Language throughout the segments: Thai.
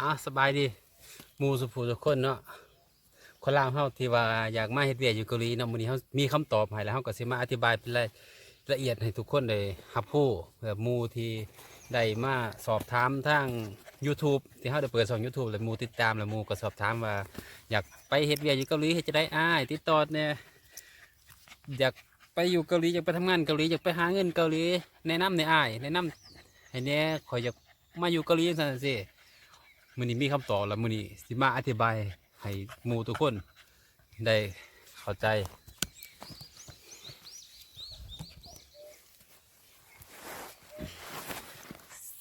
อ้าสบายดีมูสุภูทุกคนเนาะคนล่าวเฮาที่ว่าอยากมาเฮ็ดเวียอยู่เกาหลีเนาะมื้อนี้เฮามีคำตอบให้แล้วเฮาก็สิมาอธิบายเป็นรายละเอียดให้ทุกคนได้รับรู้เพื่อมูที่ได้มาสอบถามทาง YouTube ที่เฮาได้เปิดช่อง YouTube แล้วมูติดตามแล้วมูก็สอบถามว่า อยากไปเฮ็ดเวียอยู่เกาหลีเฮ็ดจะได้อ้ายติดต่อแหน่อยากไปอยู่เกาหลีอยากไปทำงานเกาหลีอยากไปหาเงินเกาหลีแนะนำในอ้ายแนะนำให้แหน่ขอยอยากมาอยู่เกาหลีจังซั่นสิ มือนี้มีคำตอบแล้วมือนี้สิมาอธิบายให้หมูทุกคนได้เข้าใจ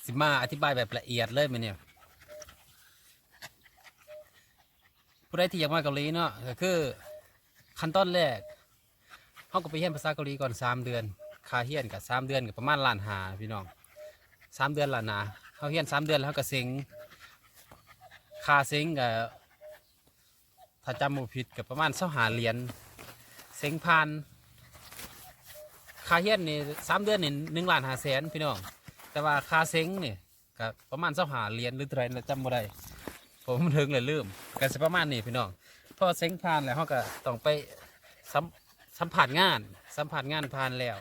สิมาอธิบายแบบละเอียดเลยมันเนี่ยผู้ใดที่อยากมาเกาหลีเนาะก็คือขั้นตอนแรกเขาก็ไปเรียนภาษาเกาหลีก่อนสามเดือนคาเรียนกับสามเดือนกับประมาณล้านหาพี่น้องสามเดือนล้านหาเขาเรียนสามเดือนแล้วเขาก็เซ็ง ค่าเซ็งกับถ้าจำบ่ผิดกับประมาณเสาหาเหรียญเซ็งพันค่าเฮียนนี่สามเดือนนี่หนึ่งล้านห้าแสนพี่น้อง แต่ว่าค่าเซ็งนี่ก็ประมาณเสาหาเหรียญหรือเท่าไรจำบ่ได้ผมถึงเลยลืมก็สิประมาณนี้พี่น้องพอเซ็งผ่านแล้วเขาก็ต้องไปสัมสัมผัสงาน สัมผัสงานผ่านแล้ว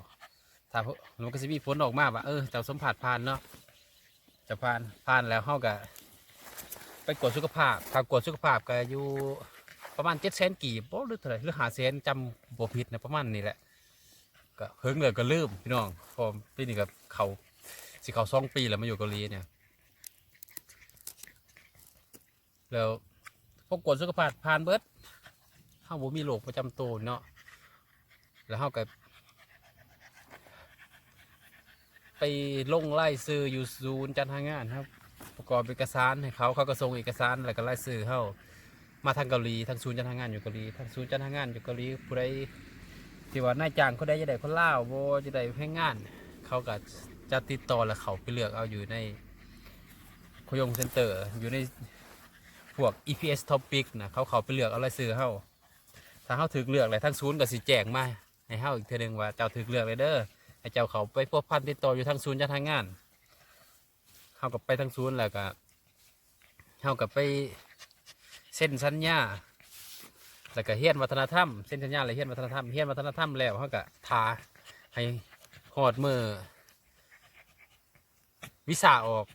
ถ้าพวกมันก็จะมีผลออกมาว่าเออเจ้าสัมผัสผ่านเนาะจะผ่านผ่านแล้วเขาก็ ไปกวดสุขภาพถ้ากวดสุขภาพก็อยู่ประมาณเจ็ดแสนกีบบ่หรือเท่าไหรหรือหาแสนจำบ่ผิดนะประมาณนี้แหละก็เพิ่งเลยก็ลืมพี่น้องพอปีนี้ก็เขาสิเขาสองปีแล้วมาอยู่เกาหลีเนี่ย แล้วพวกกวดสุขภาพผ่านเบิดเฮาบ่มีโรคประจำตัวเนาะแล้วเฮาก็ไปลงไล่ซื้ออยู่ศูนย์จัดหางานครับ ประกอบเอกสารให้เขาเขาก็ส่งเอกสารแล้วก็ไล่ซื้อเข้ามาทางเกาหลีทางศูนย์จัดหางานอยู่เกาหลีทางศูนย์จัดหางานอยู่เกาหลีผู้ใดที่ว่านายจ้างเขาได้จะได้คนล่าวโบจะได้ให้งาน เขาก็จะติดต่อแล้วเขาไปเลือกเอาอยู่ในโคยงเซ็นเตอร์อยู่ในพวก EPS topic นะเขาเขาไปเลือกเอาไล่ซื้อเข้าถ้าเขาถึกเลือกอะไรทางศูนย์ก็สิแจ้งมาให้เขาอีกเทีนึงว่าเจ้าถึกเลือกเลยเด้อให้เจ้าเขาไปพวกพันติดต่ออยู่ทางศูนย์จัดหางาน เขากับไปทางศูนย์แล้วก็เขากับไปเส้นสัญญาแล้วก็เฮียนวัฒนธรรมเส้นสัญญาแล้วเฮียนวัฒนธรรมเฮียนวัฒนธรรมแล้วเขาก็ทาให้หอดมือวิสาออก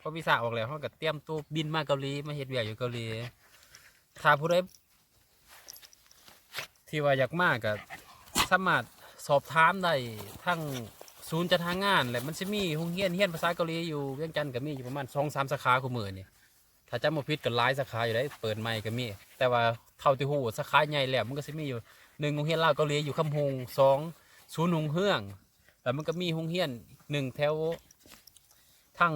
พอวิสาออกแล้วเขาก็เตรียมตัวบินมาเกาหลีมาเฮ็ดเวียกอยู่เกาหลีถ้าผู้ใดที่ว่าอยากมากก็สามารถสอบถามได้ทั้ง ศูนย์จัดหางงานแหละมันจะมีโรงเรียนเฮียนภาษาเกาหลีอยู่เวียงจันทน์ก็มีอยู่ประมาณสองสามสาขาคู่มือนี่ถ้าจำบ่ผิดก็หลายสาขาอยู่ได้เปิดใหม่ก็มี แต่ว่าเท่าที่ฮู้สาขาใหญ่แล้วมันก็สิมีอยู่หนึ่งโรงเรียนลาวเกาหลีอยู่คำฮงสองศูนย์หงเฮืองแล้วมันก็มีโรงเรียนหนึ่งแถวทั้ง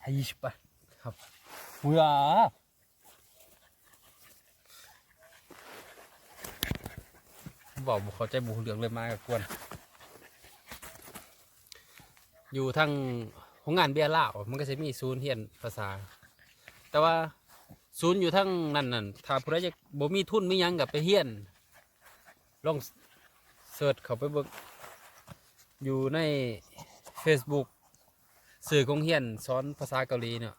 ไอ้ชิบะครับเบื่อ บอกบ่เขาใจบุเหลืองเลยมากับกวน อยู่ทั้งโรงงานเบียร์ลามันก็จะมีศูนย์เรียนภาษา แต่ว่าศูนย์อยู่ทั้งนั่นนั่นถ้าผู้ใดจะบ่มีทุนมีหยังกับไปเฮียนลองเสิร์ชเขาไปเบิ่งอยู่ใน Facebook สื่อของเฮียนสอนภาษาเกาหลีเนาะ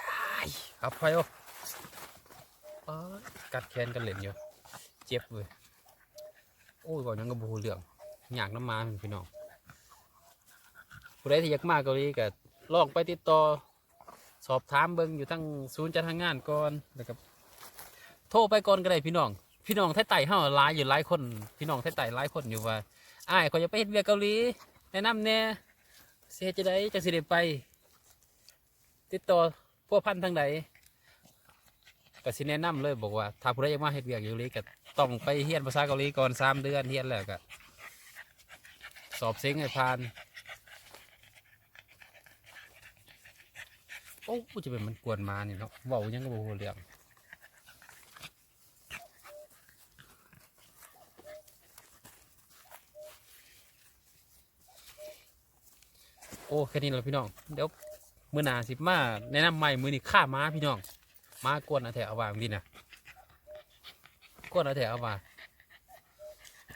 อ้ายครับไฟโอกัดแขนกันเล่นอยู่ เจ็บเว้ย โอ้ยบอกยังกับบูเรื่องอยากน้ำมาพี่น้องผู้ใดที่อยากมาเกาหลีก็ลองไปติดต่อสอบถามเบิงอยู่ทั้งศูนย์จัดหางานก่อนแล้วก็โทรไปก่อนก็ได้พี่น้อง พี่น้องไทยไต่เฮาหลายอยู่หลายคน พี่น้องไทยไต่หลายคนอยู่ว่าอ้ายขอยอยากไปเฮ็ดเวียเกาหลีแนะนำแหน่สิเฮ็ดจะได้จังสิได้ไป ติดต่อพวกพันทางใด ก็สิแนะนำเลยบอกว่าถ้าผู้ใดอยากมาเฮ็ดเวียกอยู่เกาหลีก็ต้องไปเฮียนภาษาเกาหลีก่อนสามเดือนเฮียนแล้วก็สอบเซ็งให้ผ่านโอ้กูจะเป็นมันกวนมานี่เนาะเว้ายังก็บ่รู้เรื่องโอ้แค่นี้แหละพี่น้องเดี๋ยวมื้อหน้าสิมาแนะนำใหม่มื้อนี้ฆ่าม้าพี่น้อง มากวนเอาแถวเอาวางดินะกวนเอาแถวเอาวาง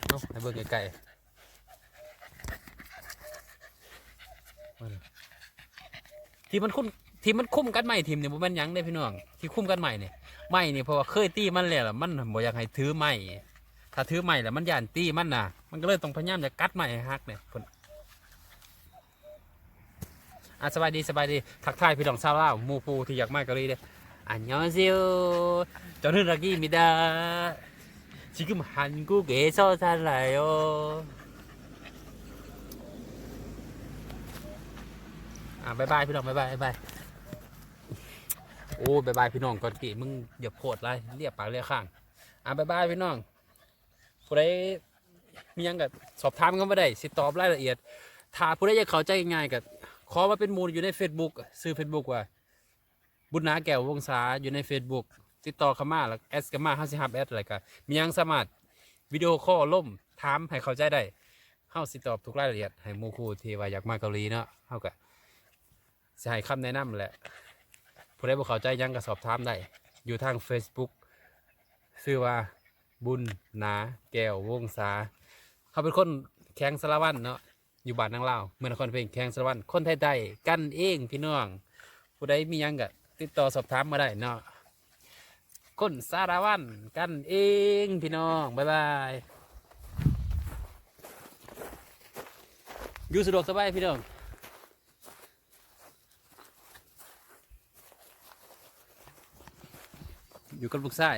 เอาให้เบิ่งไกลๆเอาล่ะที่มันคุ้มที่มันคุ้มกันใหม่ทีมเนี่ยม่นยังเด้พี่น้องที่คุ้มกันใหม่เนี่ยไม่เนี่เพราะว่าเคยตีมันแล้วมันบ่อยากให้ถือไม้ถ้าถือไม้แล้วมันย่านตีมันน่ะมันก็เลยต้องพยายามจะกัดไม้ให้ฮักเนี่ยเพิ่นอะสบายดีสบายดีทักทายพี่น้องชาวลาวหมู่ปูที่อยากมาเกาหลีเด้ ออันยองเซียวจอนึรักกี้มิดา지금 한국에서 살아요.อ่าบายบายพี่น้องบายบายบ๊ายบายโอ้บายบายพี่น้องก่อนกี่มึงอย่าโพดไรเรียกปากเรียกข้างอ่าบายบายพี่น้องผู้ใดมีหยังกับสอบถามกันมาได้สิตอบรายละเอียด ถ้าผู้ใดอยากเข้าใจง่ายๆกับขอมาเป็นหมูลอยู่ใน Facebook ซื้อ Facebook ว่า บุญนาแก้ววงศาอยู่ใน Facebook ติดต่อเข้ามาแล้วแอดกันมาห้าสิบห้าแอดอะไรกันมีหยังสามารถวิดีโอคอลล่มถามให้เข้าใจได้เฮาสิตอบทุกรายละเอียดให้หมู่ครูที่ว่าอยากมาเกาหลีเนาะเฮาก็จะให้คำแนะนำแหละผู้ใดบ่เข้าใจหยังก็สอบถามได้ อยู่ทาง Facebook ชื่อว่าบุญนาแก้ววงศาเขาเป็นคนแข้งสารวันเนาะอยู่บ้านนางลาวเมืองนครเพลงแข้งสารวันคนไทยใดกันเองพี่น้องผู้ใดมีหยังก็ ติดต่อสอบถามมาได้เนาะคนสารวันกันเองพี่น้อง บ๊ายบายอยู่สะดวกสบายพี่น้องอยู่กับลูกชาย